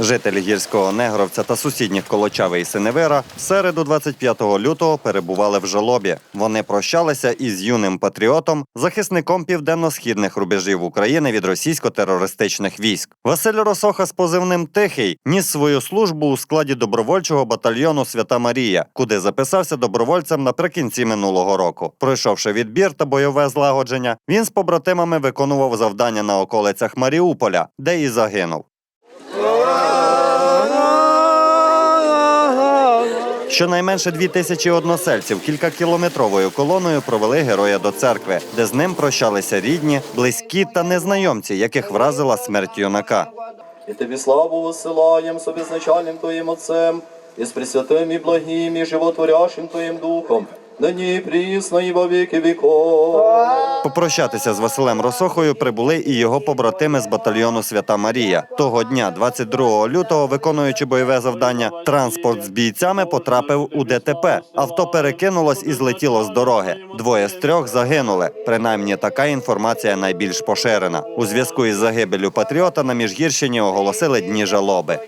Жителі гірського Негровця та сусідніх Колочави і Синевира в середу 25 лютого перебували в жалобі. Вони прощалися із юним патріотом, захисником південно-східних рубежів України від російсько-терористичних військ. Василь Росоха з позивним Тихий ніс свою службу у складі добровольчого батальйону Свята Марія, куди записався добровольцем наприкінці минулого року. Пройшовши відбір та бойове злагодження, він з побратимами виконував завдання на околицях Маріуполя, де і загинув. Щонайменше дві тисячі односельців кількакілометровою колоною провели героя до церкви, де з ним прощалися рідні, близькі та незнайомці, яких вразила смерть юнака. І тобі славу висилаєм собі з начальним Твоїм Отцем, і з пресвятим і благим, і животворящим Твоїм Духом, нині прісно, і во віков. Попрощатися з Василем Росохою прибули і його побратими з батальйону Свята Марія. Того дня, 22 лютого, виконуючи бойове завдання, транспорт з бійцями потрапив у ДТП. Авто перекинулось і злетіло з дороги. Двоє з трьох загинули. Принаймні, така інформація найбільш поширена. У зв'язку із загибелю патріота на Міжгірщині оголосили дні жалоби.